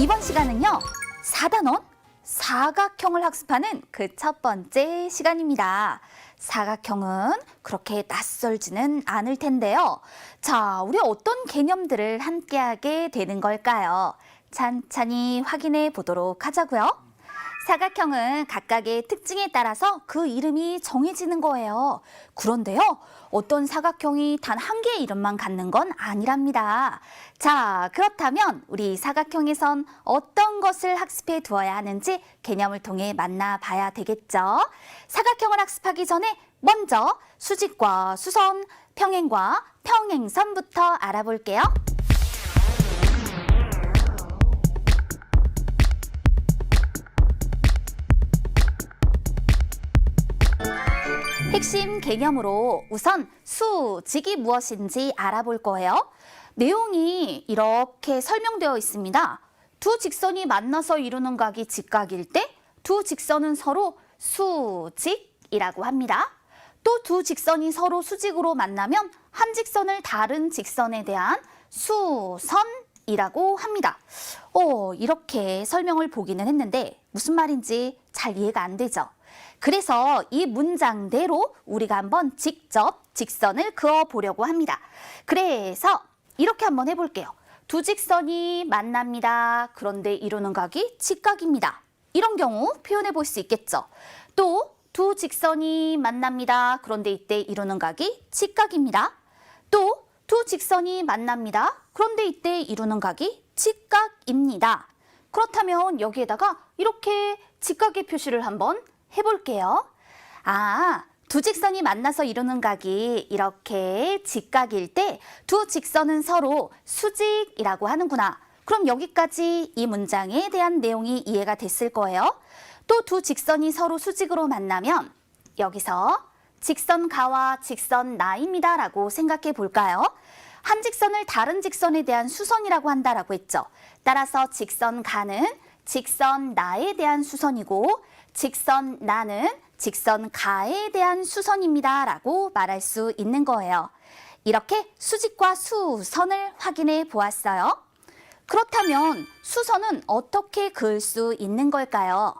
이번 시간은요. 4단원 사각형을 학습하는 그 첫 번째 시간입니다. 사각형은 그렇게 낯설지는 않을 텐데요. 자, 우리 어떤 개념들을 함께하게 되는 걸까요? 찬찬히 확인해 보도록 하자고요. 사각형은 각각의 특징에 따라서 그 이름이 정해지는 거예요. 그런데요, 어떤 사각형이 단 한 개의 이름만 갖는 건 아니랍니다. 자, 그렇다면 우리 사각형에선 어떤 것을 학습해 두어야 하는지 개념을 통해 만나봐야 되겠죠. 사각형을 학습하기 전에 먼저 수직과 수선, 평행과 평행선부터 알아볼게요. 핵심 개념으로 우선 수직이 무엇인지 알아볼 거예요. 내용이 이렇게 설명되어 있습니다. 두 직선이 만나서 이루는 각이 직각일 때 두 직선은 서로 수직이라고 합니다. 또 두 직선이 서로 수직으로 만나면 한 직선을 다른 직선에 대한 수선이라고 합니다. 어, 이렇게 설명을 보기는 했는데 무슨 말인지 잘 이해가 안 되죠? 그래서 이 문장대로 우리가 한번 직접 직선을 그어 보려고 합니다. 그래서 이렇게 한번 해볼게요. 두 직선이 만납니다. 그런데 이루는 각이 직각입니다. 이런 경우 표현해 볼 수 있겠죠. 또 두 직선이 만납니다. 그런데 이때 이루는 각이 직각입니다. 또 두 직선이 만납니다. 그런데 이때 이루는 각이 직각입니다. 그렇다면 여기에다가 이렇게 직각의 표시를 한번 해볼게요. 아, 두 직선이 만나서 이루는 각이 이렇게 직각일 때 두 직선은 서로 수직이라고 하는구나. 그럼 여기까지 이 문장에 대한 내용이 이해가 됐을 거예요. 또 두 직선이 서로 수직으로 만나면 여기서 직선 가와 직선 나입니다 라고 생각해 볼까요? 한 직선을 다른 직선에 대한 수선이라고 한다라고 했죠. 따라서 직선 가는 직선 나에 대한 수선이고 직선 나는 직선 가에 대한 수선입니다 라고 말할 수 있는 거예요. 이렇게 수직과 수선을 확인해 보았어요. 그렇다면 수선은 어떻게 그을 수 있는 걸까요?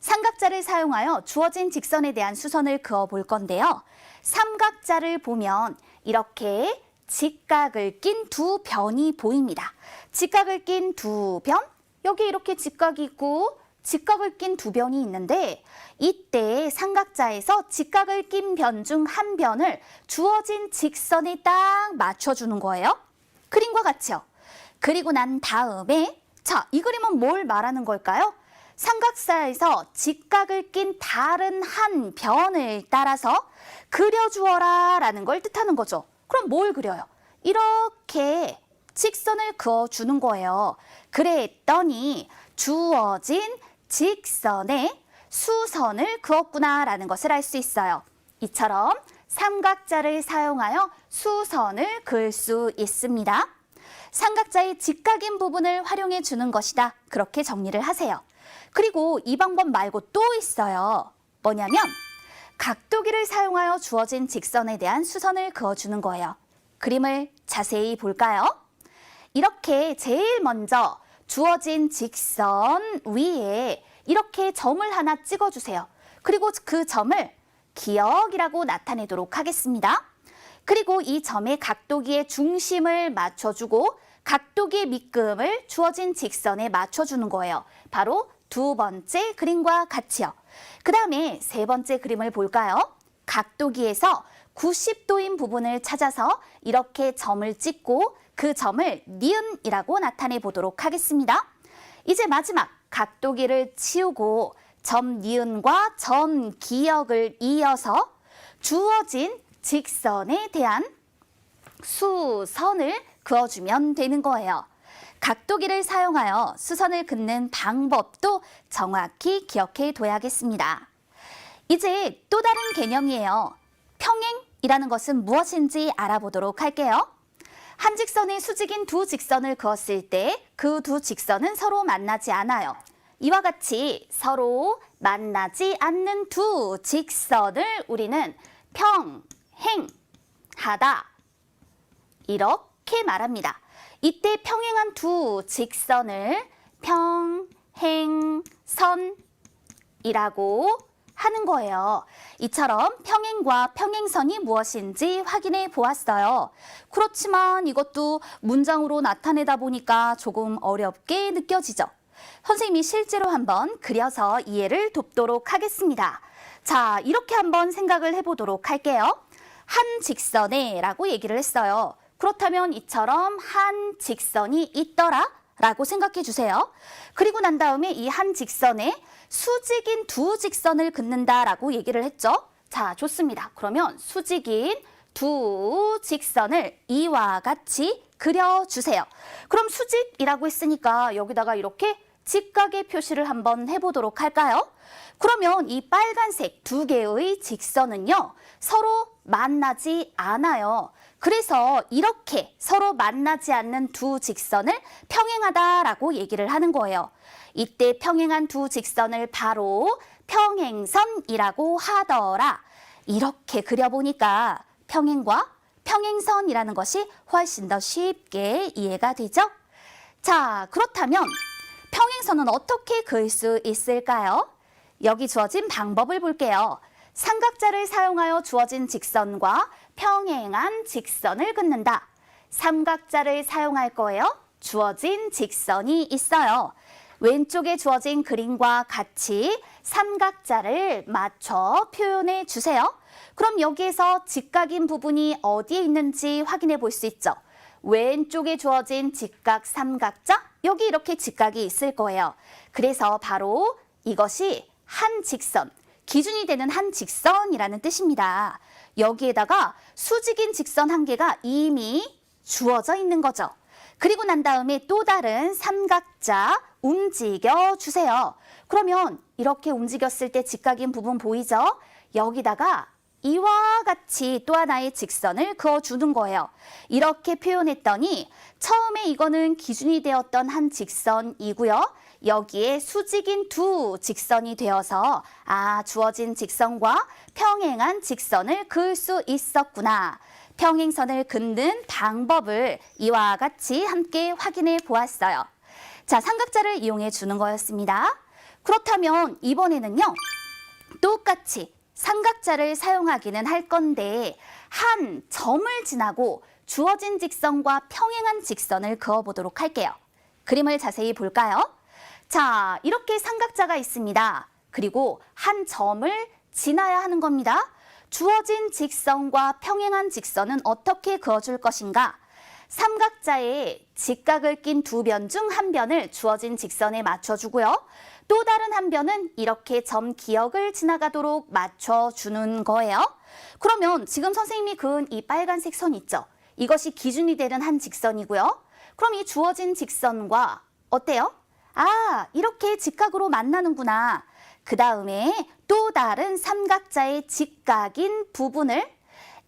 삼각자를 사용하여 주어진 직선에 대한 수선을 그어 볼 건데요. 삼각자를 보면 이렇게 직각을 낀 두 변이 보입니다. 직각을 낀 두 변, 여기 이렇게 직각이 있고 직각을 낀 두 변이 있는데 이때 삼각자에서 직각을 낀 변 중 한 변을 주어진 직선에 딱 맞춰주는 거예요. 그림과 같이요. 그리고 난 다음에 자, 이 그림은 뭘 말하는 걸까요? 삼각사에서 직각을 낀 다른 한 변을 따라서 그려주어라 라는 걸 뜻하는 거죠. 그럼 뭘 그려요? 이렇게 직선을 그어주는 거예요. 그랬더니 주어진 직선에 수선을 그었구나라는 것을 알 수 있어요. 이처럼 삼각자를 사용하여 수선을 그을 수 있습니다. 삼각자의 직각인 부분을 활용해 주는 것이다. 그렇게 정리를 하세요. 그리고 이 방법 말고 또 있어요. 뭐냐면 각도기를 사용하여 주어진 직선에 대한 수선을 그어주는 거예요. 그림을 자세히 볼까요? 이렇게 제일 먼저 주어진 직선 위에 이렇게 점을 하나 찍어주세요. 그리고 그 점을 기억이라고 나타내도록 하겠습니다. 그리고 이 점의 각도기의 중심을 맞춰주고 각도기의 밑금을 주어진 직선에 맞춰주는 거예요. 바로 두 번째 그림과 같이요. 그 다음에 세 번째 그림을 볼까요? 각도기에서 90도인 부분을 찾아서 이렇게 점을 찍고 그 점을 니은이라고 나타내 보도록 하겠습니다. 이제 마지막 각도기를 치우고 점 니은과 점 기역을 이어서 주어진 직선에 대한 수선을 그어주면 되는 거예요. 각도기를 사용하여 수선을 긋는 방법도 정확히 기억해 둬야겠습니다. 이제 또 다른 개념이에요. 평행이라는 것은 무엇인지 알아보도록 할게요. 한 직선에 수직인 두 직선을 그었을 때 그 두 직선은 서로 만나지 않아요. 이와 같이 서로 만나지 않는 두 직선을 우리는 평행하다. 이렇게 말합니다. 이때 평행한 두 직선을 평행선이라고 하는 거예요. 이처럼 평행과 평행선이 무엇인지 확인해 보았어요. 그렇지만 이것도 문장으로 나타내다 보니까 조금 어렵게 느껴지죠. 선생님이 실제로 한번 그려서 이해를 돕도록 하겠습니다. 자, 이렇게 한번 생각을 해보도록 할게요. 한 직선에 라고 얘기를 했어요. 그렇다면 이처럼 한 직선이 있더라 라고 생각해 주세요. 그리고 난 다음에 이 한 직선에 수직인 두 직선을 긋는다 라고 얘기를 했죠. 자, 좋습니다. 그러면 수직인 두 직선을 이와 같이 그려주세요. 그럼 수직이라고 했으니까 여기다가 이렇게 직각의 표시를 한번 해보도록 할까요? 그러면 이 빨간색 두 개의 직선은요, 서로 만나지 않아요. 그래서 이렇게 서로 만나지 않는 두 직선을 평행하다라고 얘기를 하는 거예요. 이때 평행한 두 직선을 바로 평행선이라고 하더라. 이렇게 그려보니까 평행과 평행선이라는 것이 훨씬 더 쉽게 이해가 되죠? 자, 그렇다면 평행선은 어떻게 그을 수 있을까요? 여기 주어진 방법을 볼게요. 삼각자를 사용하여 주어진 직선과 평행한 직선을 긋는다. 삼각자를 사용할 거예요. 주어진 직선이 있어요. 왼쪽에 주어진 그림과 같이 삼각자를 맞춰 표현해 주세요. 그럼 여기에서 직각인 부분이 어디에 있는지 확인해 볼 수 있죠. 왼쪽에 주어진 직각 삼각자, 여기 이렇게 직각이 있을 거예요. 그래서 바로 이것이 한 직선, 기준이 되는 한 직선이라는 뜻입니다. 여기에다가 수직인 직선 한 개가 이미 주어져 있는 거죠. 그리고 난 다음에 또 다른 삼각자 움직여 주세요. 그러면 이렇게 움직였을 때 직각인 부분 보이죠? 여기다가 이와 같이 또 하나의 직선을 그어주는 거예요. 이렇게 표현했더니 처음에 이거는 기준이 되었던 한 직선이고요. 여기에 수직인 두 직선이 되어서 아 주어진 직선과 평행한 직선을 그을 수 있었구나. 평행선을 긋는 방법을 이와 같이 함께 확인해 보았어요. 자, 삼각자를 이용해 주는 거였습니다. 그렇다면 이번에는요. 똑같이 삼각자를 사용하기는 할 건데 한 점을 지나고 주어진 직선과 평행한 직선을 그어보도록 할게요. 그림을 자세히 볼까요? 자, 이렇게 삼각자가 있습니다. 그리고 한 점을 지나야 하는 겁니다. 주어진 직선과 평행한 직선은 어떻게 그어줄 것인가? 삼각자에 직각을 낀 두 변 중 한 변을 주어진 직선에 맞춰주고요. 또 다른 한 변은 이렇게 점 기역을 지나가도록 맞춰주는 거예요. 그러면 지금 선생님이 그은 이 빨간색 선 있죠? 이것이 기준이 되는 한 직선이고요. 그럼 이 주어진 직선과 어때요? 아, 이렇게 직각으로 만나는구나. 그 다음에 또 다른 삼각자의 직각인 부분을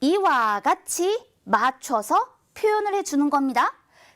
이와 같이 맞춰서 표현을 해주는 겁니다.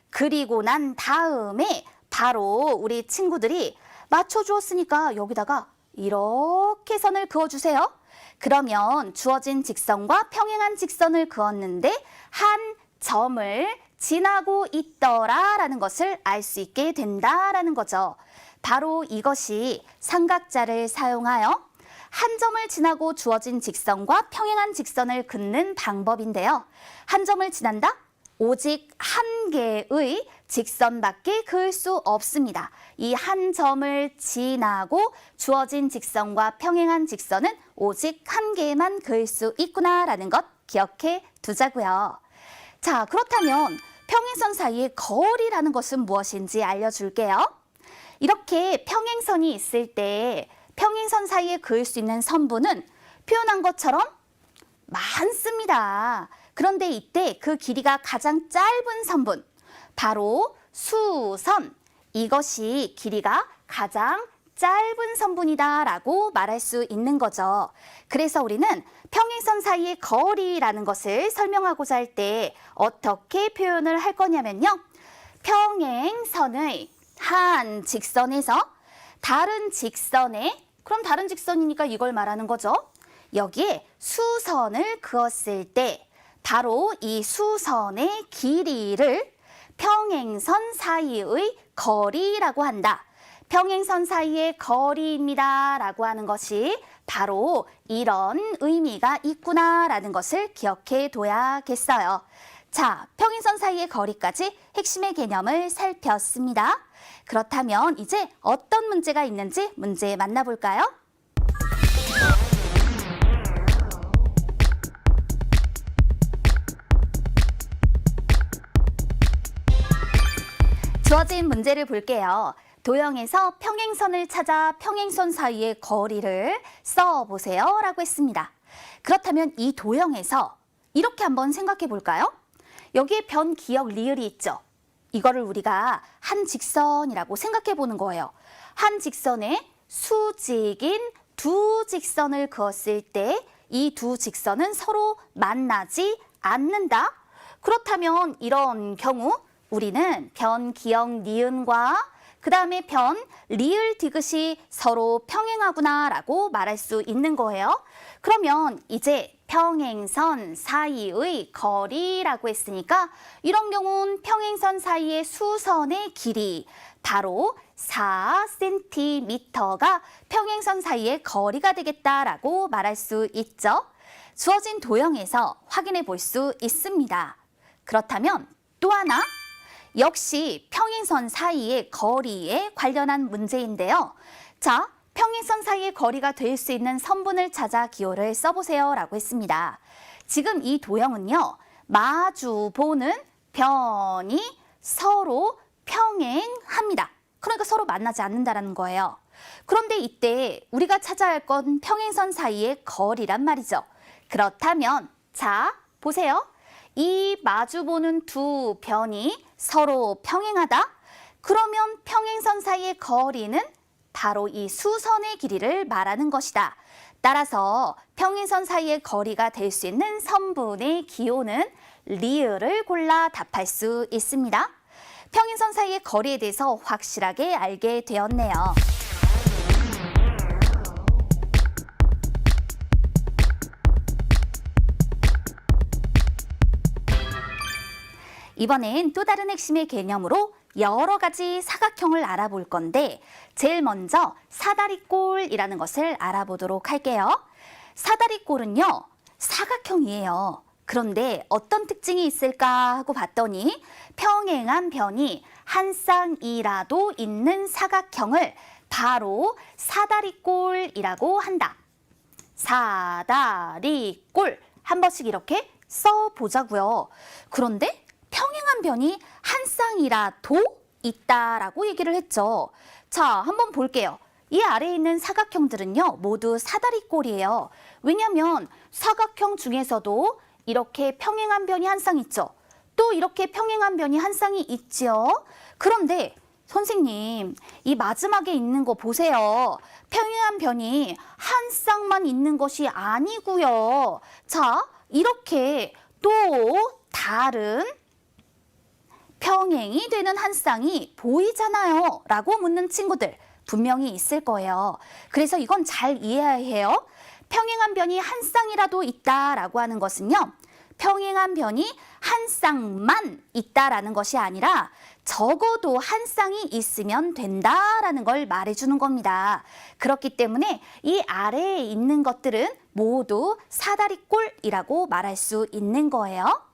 그리고 난 다음에 바로 우리 친구들이 맞춰주었으니까 여기다가 이렇게 선을 그어주세요. 그러면 주어진 직선과 평행한 직선을 그었는데 한 점을 지나고 있더라라는 것을 알 수 있게 된다라는 거죠. 바로 이것이 삼각자를 사용하여 한 점을 지나고 주어진 직선과 평행한 직선을 긋는 방법인데요. 한 점을 지난다? 오직 한 개의 직선밖에 그을 수 없습니다. 이 한 점을 지나고 주어진 직선과 평행한 직선은 오직 한 개만 그을 수 있구나라는 것 기억해 두자고요. 자, 그렇다면 평행선 사이의 거리라는 것은 무엇인지 알려줄게요. 이렇게 평행선이 있을 때 평행선 사이에 그을 수 있는 선분은 표현한 것처럼 많습니다. 그런데 이때 그 길이가 가장 짧은 선분, 바로 수선. 이것이 길이가 가장 짧은 선분이다라고 말할 수 있는 거죠. 그래서 우리는 평행선 사이의 거리라는 것을 설명하고자 할 때 어떻게 표현을 할 거냐면요. 평행선의 한 직선에서 다른 직선에 그럼 다른 직선이니까 이걸 말하는 거죠. 여기에 수선을 그었을 때 바로 이 수선의 길이를 평행선 사이의 거리라고 한다. 평행선 사이의 거리입니다. 라고 하는 것이 바로 이런 의미가 있구나라는 것을 기억해 둬야겠어요. 자, 평행선 사이의 거리까지 핵심의 개념을 살폈습니다. 그렇다면 이제 어떤 문제가 있는지 문제 만나볼까요? 주어진 문제를 볼게요. 도형에서 평행선을 찾아 평행선 사이의 거리를 써보세요. 라고 했습니다. 그렇다면 이 도형에서 이렇게 한번 생각해 볼까요? 여기에 변, 기역, 리을이 있죠. 이거를 우리가 한 직선이라고 생각해 보는 거예요. 한 직선에 수직인 두 직선을 그었을 때 이 두 직선은 서로 만나지 않는다. 그렇다면 이런 경우 우리는 변, 기역, 니은과 그 다음에 변, 리을, 디귿이 서로 평행하구나라고 말할 수 있는 거예요. 그러면 이제 평행선 사이의 거리라고 했으니까 이런 경우는 평행선 사이의 수선의 길이 바로 4cm가 평행선 사이의 거리가 되겠다라고 말할 수 있죠. 주어진 도형에서 확인해 볼 수 있습니다. 그렇다면 또 하나 역시 평행선 사이의 거리에 관련한 문제인데요. 자, 평행선 사이의 거리가 될 수 있는 선분을 찾아 기호를 써보세요 라고 했습니다. 지금 이 도형은요. 마주 보는 변이 서로 평행합니다. 그러니까 서로 만나지 않는다라는 거예요. 그런데 이때 우리가 찾아야 할 건 평행선 사이의 거리란 말이죠. 그렇다면 자, 보세요. 이 마주보는 두 변이 서로 평행하다? 그러면 평행선 사이의 거리는 바로 이 수선의 길이를 말하는 것이다. 따라서 평행선 사이의 거리가 될 수 있는 선분의 기호는 리을을 골라 답할 수 있습니다. 평행선 사이의 거리에 대해서 확실하게 알게 되었네요. 이번엔 또 다른 핵심의 개념으로 여러 가지 사각형을 알아볼 건데 제일 먼저 사다리꼴이라는 것을 알아보도록 할게요. 사다리꼴은요, 사각형이에요. 그런데 어떤 특징이 있을까 하고 봤더니 평행한 변이 한 쌍이라도 있는 사각형을 바로 사다리꼴이라고 한다. 사다리꼴 한 번씩 이렇게 써보자고요. 그런데 평행한 변이 한 쌍이라도 있다라고 얘기를 했죠. 자, 한번 볼게요. 이 아래에 있는 사각형들은요, 모두 사다리꼴이에요. 왜냐하면 사각형 중에서도 이렇게 평행한 변이 한 쌍 있죠. 또 이렇게 평행한 변이 한 쌍이 있지요. 그런데 선생님, 이 마지막에 있는 거 보세요. 평행한 변이 한 쌍만 있는 것이 아니고요. 자, 이렇게 또 다른 평행이 되는 한 쌍이 보이잖아요. 라고 묻는 친구들 분명히 있을 거예요. 그래서 이건 잘 이해해야 해요. 평행한 변이 한 쌍이라도 있다라고 하는 것은요. 평행한 변이 한 쌍만 있다라는 것이 아니라 적어도 한 쌍이 있으면 된다라는 걸 말해주는 겁니다. 그렇기 때문에 이 아래에 있는 것들은 모두 사다리꼴이라고 말할 수 있는 거예요.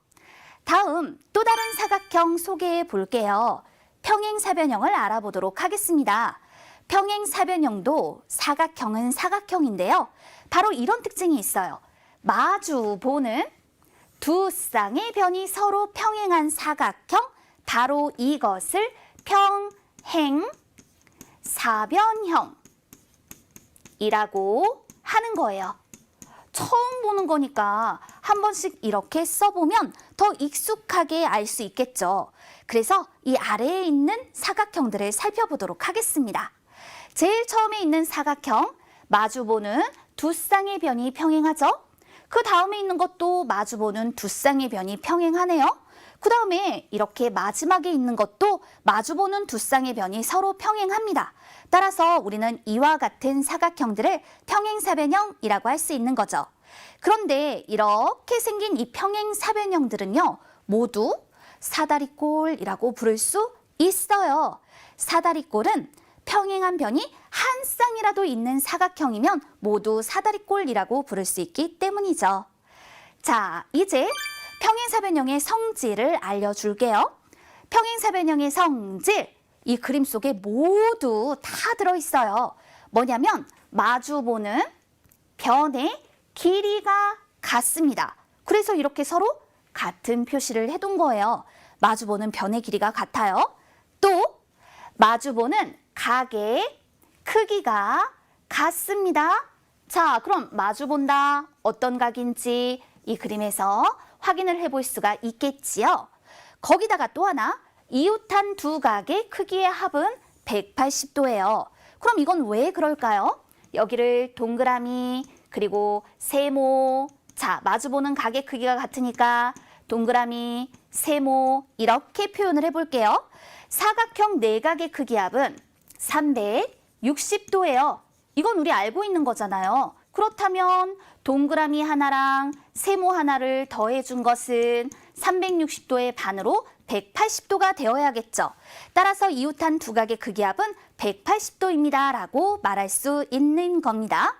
다음 또 다른 사각형 소개해 볼게요. 평행사변형을 알아보도록 하겠습니다. 평행사변형도 사각형은 사각형인데요. 바로 이런 특징이 있어요. 마주 보는 두 쌍의 변이 서로 평행한 사각형, 바로 이것을 평행 사변형이라고 하는 거예요. 처음 보는 거니까 한 번씩 이렇게 써보면 더 익숙하게 알 수 있겠죠. 그래서 이 아래에 있는 사각형들을 살펴보도록 하겠습니다. 제일 처음에 있는 사각형, 마주보는 두 쌍의 변이 평행하죠? 그 다음에 있는 것도 마주보는 두 쌍의 변이 평행하네요. 그 다음에 이렇게 마지막에 있는 것도 마주보는 두 쌍의 변이 서로 평행합니다. 따라서 우리는 이와 같은 사각형들을 평행사변형이라고 할 수 있는 거죠. 그런데 이렇게 생긴 이 평행 사변형들은요, 모두 사다리꼴이라고 부를 수 있어요. 사다리꼴은 평행한 변이 한 쌍이라도 있는 사각형이면 모두 사다리꼴이라고 부를 수 있기 때문이죠. 자, 이제 평행사변형의 성질을 알려줄게요. 평행사변형의 성질, 이 그림 속에 모두 다 들어있어요. 뭐냐면 마주보는 변의 길이가 같습니다. 그래서 이렇게 서로 같은 표시를 해둔 거예요. 마주보는 변의 길이가 같아요. 또 마주보는 각의 크기가 같습니다. 자, 그럼 마주본다 어떤 각인지 이 그림에서 확인을 해볼 수가 있겠지요. 거기다가 또 하나 이웃한 두 각의 크기의 합은 180도예요. 그럼 이건 왜 그럴까요? 여기를 동그라미 그리고 세모 자 마주보는 각의 크기가 같으니까 동그라미 세모 이렇게 표현을 해볼게요. 사각형 네각의 크기 합은 360도예요. 이건 우리 알고 있는 거잖아요. 그렇다면 동그라미 하나랑 세모 하나를 더해준 것은 360도의 반으로 180도가 되어야겠죠. 따라서 이웃한 두 각의 크기 합은 180도입니다. 라고 말할 수 있는 겁니다.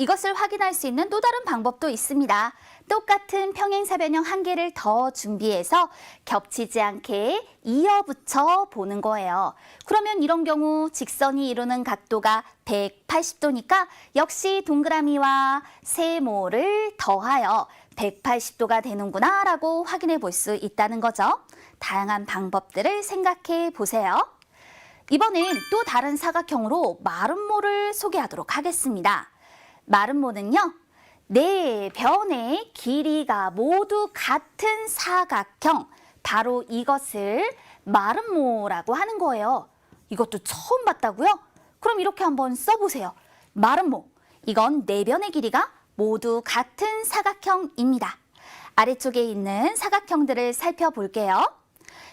이것을 확인할 수 있는 또 다른 방법도 있습니다. 똑같은 평행사변형 한 개를 더 준비해서 겹치지 않게 이어붙여 보는 거예요. 그러면 이런 경우 직선이 이루는 각도가 180도니까 역시 동그라미와 세모를 더하여 180도가 되는구나 라고 확인해 볼 수 있다는 거죠. 다양한 방법들을 생각해 보세요. 이번엔 또 다른 사각형으로 마름모를 소개하도록 하겠습니다. 마름모는요, 네 변의 길이가 모두 같은 사각형, 바로 이것을 마름모라고 하는 거예요. 이것도 처음 봤다고요? 그럼 이렇게 한번 써보세요. 마름모. 이건 네 변의 길이가 모두 같은 사각형입니다. 아래쪽에 있는 사각형들을 살펴볼게요.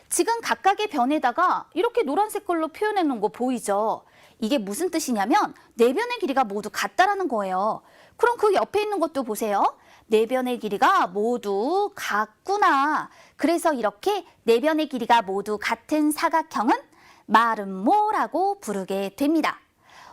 지금 각각의 변에다가 이렇게 노란색 걸로 표현해 놓은 거 보이죠? 이게 무슨 뜻이냐면 네 변의 길이가 모두 같다라는 거예요. 그럼 그 옆에 있는 것도 보세요. 네 변의 길이가 모두 같구나. 그래서 이렇게 네 변의 길이가 모두 같은 사각형은 마름모라고 부르게 됩니다.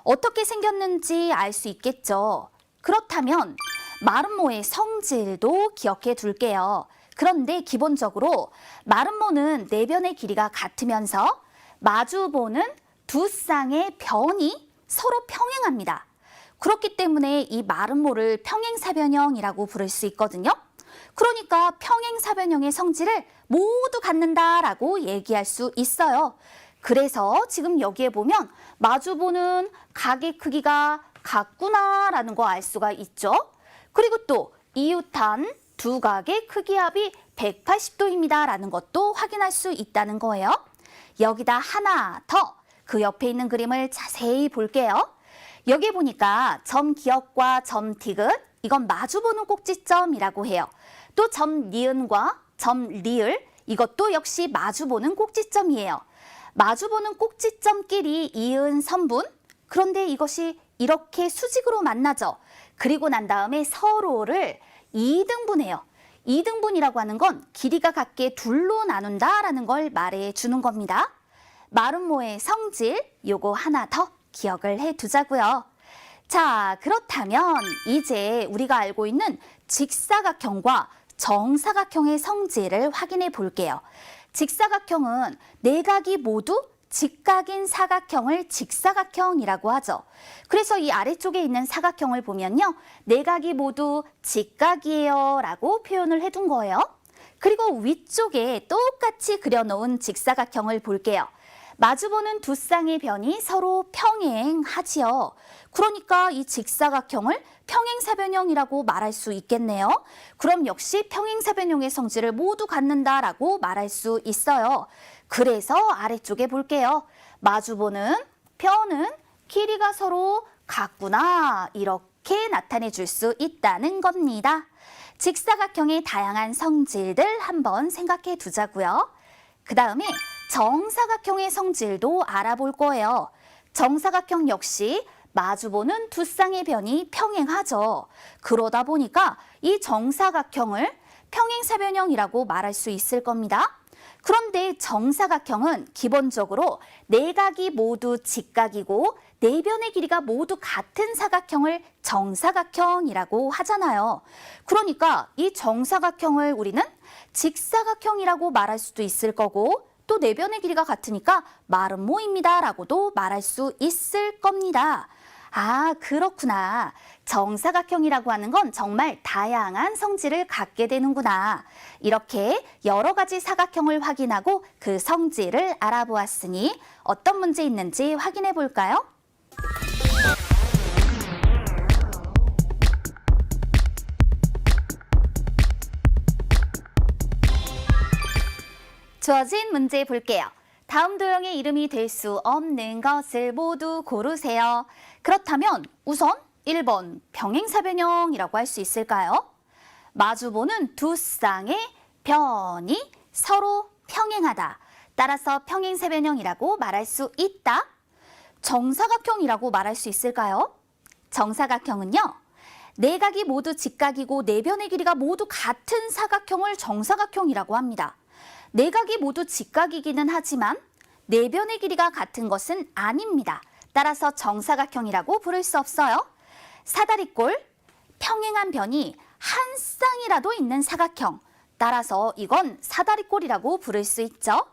어떻게 생겼는지 알 수 있겠죠. 그렇다면 마름모의 성질도 기억해 둘게요. 그런데 기본적으로 마름모는 네 변의 길이가 같으면서 마주보는 두 쌍의 변이 서로 평행합니다. 그렇기 때문에 이 마름모를 평행사변형이라고 부를 수 있거든요. 그러니까 평행사변형의 성질을 모두 갖는다라고 얘기할 수 있어요. 그래서 지금 여기에 보면 마주보는 각의 크기가 같구나라는 거 알 수가 있죠. 그리고 또 이웃한 두 각의 크기 합이 180도입니다라는 것도 확인할 수 있다는 거예요. 여기다 하나 더 그 옆에 있는 그림을 자세히 볼게요. 여기 보니까 점 기역과 점 디귿 이건 마주보는 꼭지점이라고 해요. 또 점 니은과 점 리을 이것도 역시 마주보는 꼭지점이에요. 마주보는 꼭지점끼리 이은 선분 그런데 이것이 이렇게 수직으로 만나죠. 그리고 난 다음에 서로를 2등분해요. 2등분이라고 하는 건 길이가 같게 둘로 나눈다라는 걸 말해 주는 겁니다. 마름모의 성질 요거 하나 더 기억을 해 두자고요. 자, 그렇다면 이제 우리가 알고 있는 직사각형과 정사각형의 성질을 확인해 볼게요. 직사각형은 네 각이 모두 직각인 사각형을 직사각형이라고 하죠. 그래서 이 아래쪽에 있는 사각형을 보면요. 네 각이 모두 직각이에요 라고 표현을 해둔 거예요. 그리고 위쪽에 똑같이 그려놓은 직사각형을 볼게요. 마주보는 두 쌍의 변이 서로 평행하지요. 그러니까 이 직사각형을 평행사변형이라고 말할 수 있겠네요. 그럼 역시 평행사변형의 성질을 모두 갖는다라고 말할 수 있어요. 그래서 아래쪽에 볼게요. 마주보는 변은 길이가 서로 같구나 이렇게 나타내 줄 수 있다는 겁니다. 직사각형의 다양한 성질들 한번 생각해 두자고요. 그 다음에 정사각형의 성질도 알아볼 거예요. 정사각형 역시 마주보는 두 쌍의 변이 평행하죠. 그러다 보니까 이 정사각형을 평행사변형이라고 말할 수 있을 겁니다. 그런데 정사각형은 기본적으로 내각이 모두 직각이고 내변의 길이가 모두 같은 사각형을 정사각형이라고 하잖아요. 그러니까 이 정사각형을 우리는 직사각형이라고 말할 수도 있을 거고 또 내변의 길이가 같으니까 마름모입니다 라고도 말할 수 있을 겁니다. 아, 그렇구나. 정사각형이라고 하는 건 정말 다양한 성질을 갖게 되는구나. 이렇게 여러 가지 사각형을 확인하고 그 성질을 알아보았으니 어떤 문제 있는지 확인해 볼까요? 주어진 문제 볼게요. 다음 도형의 이름이 될 수 없는 것을 모두 고르세요. 그렇다면 우선 1번 병행사변형이라고 할 수 있을까요? 마주보는 두 쌍의 변이 서로 평행하다. 따라서 평행사변형이라고 말할 수 있다. 정사각형이라고 말할 수 있을까요? 정사각형은요. 내각이 모두 직각이고 내변의 길이가 모두 같은 사각형을 정사각형이라고 합니다. 내각이 모두 직각이기는 하지만 내변의 길이가 같은 것은 아닙니다. 따라서 정사각형이라고 부를 수 없어요. 사다리꼴, 평행한 변이 한 쌍이라도 있는 사각형. 따라서 이건 사다리꼴이라고 부를 수 있죠.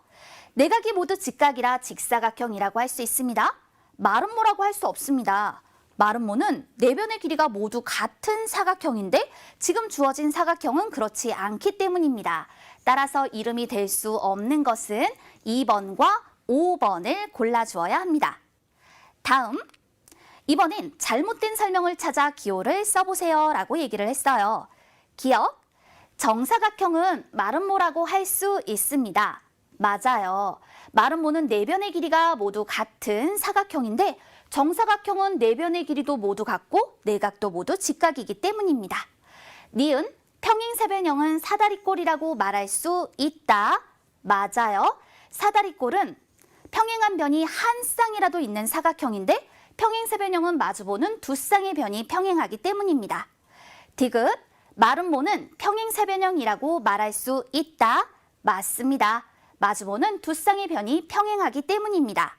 내각이 모두 직각이라 직사각형이라고 할 수 있습니다. 마름모라고 할 수 없습니다. 마름모는 내변의 길이가 모두 같은 사각형인데 지금 주어진 사각형은 그렇지 않기 때문입니다. 따라서 이름이 될 수 없는 것은 2번과 5번을 골라주어야 합니다. 다음, 이번엔 잘못된 설명을 찾아 기호를 써보세요 라고 얘기를 했어요. 기억, 정사각형은 마름모라고 할 수 있습니다. 맞아요. 마름모는 내변의 길이가 모두 같은 사각형인데 정사각형은 내변의 길이도 모두 같고 내각도 모두 직각이기 때문입니다. 니은 평행사변형은 사다리꼴이라고 말할 수 있다. 맞아요. 사다리꼴은 평행한 변이 한 쌍이라도 있는 사각형인데 평행사변형은 마주보는 두 쌍의 변이 평행하기 때문입니다. 디귿 마름모는 평행사변형이라고 말할 수 있다. 맞습니다. 마주보는 두 쌍의 변이 평행하기 때문입니다.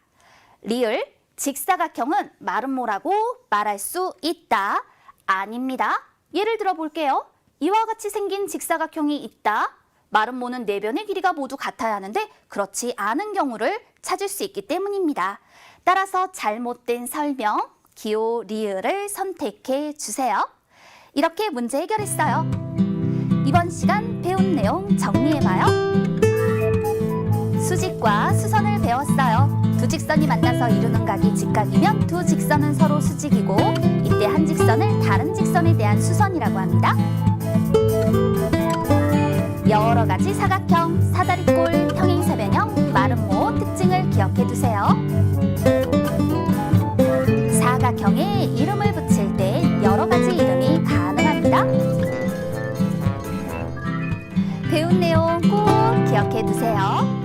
리을 직사각형은 마름모라고 말할 수 있다. 아닙니다. 예를 들어 볼게요. 이와 같이 생긴 직사각형이 있다. 마름모는 내변의 길이가 모두 같아야 하는데 그렇지 않은 경우를 찾을 수 있기 때문입니다. 따라서 잘못된 설명, 기호, 리을을 선택해 주세요. 이렇게 문제 해결했어요. 이번 시간 배운 내용 정리해봐요. 수직과 수선을 배웠어요. 두 직선이 만나서 이루는 각이 직각이면 두 직선은 서로 수직이고 이때 한 직선을 다른 직선에 대한 수선이라고 합니다. 여러 가지 사각형, 사다리꼴, 평행사변형, 마름모 특징을 기억해 두세요. 사각형에 이름을 붙일 때 여러 가지 이름이 가능합니다. 배운 내용 꼭 기억해 두세요.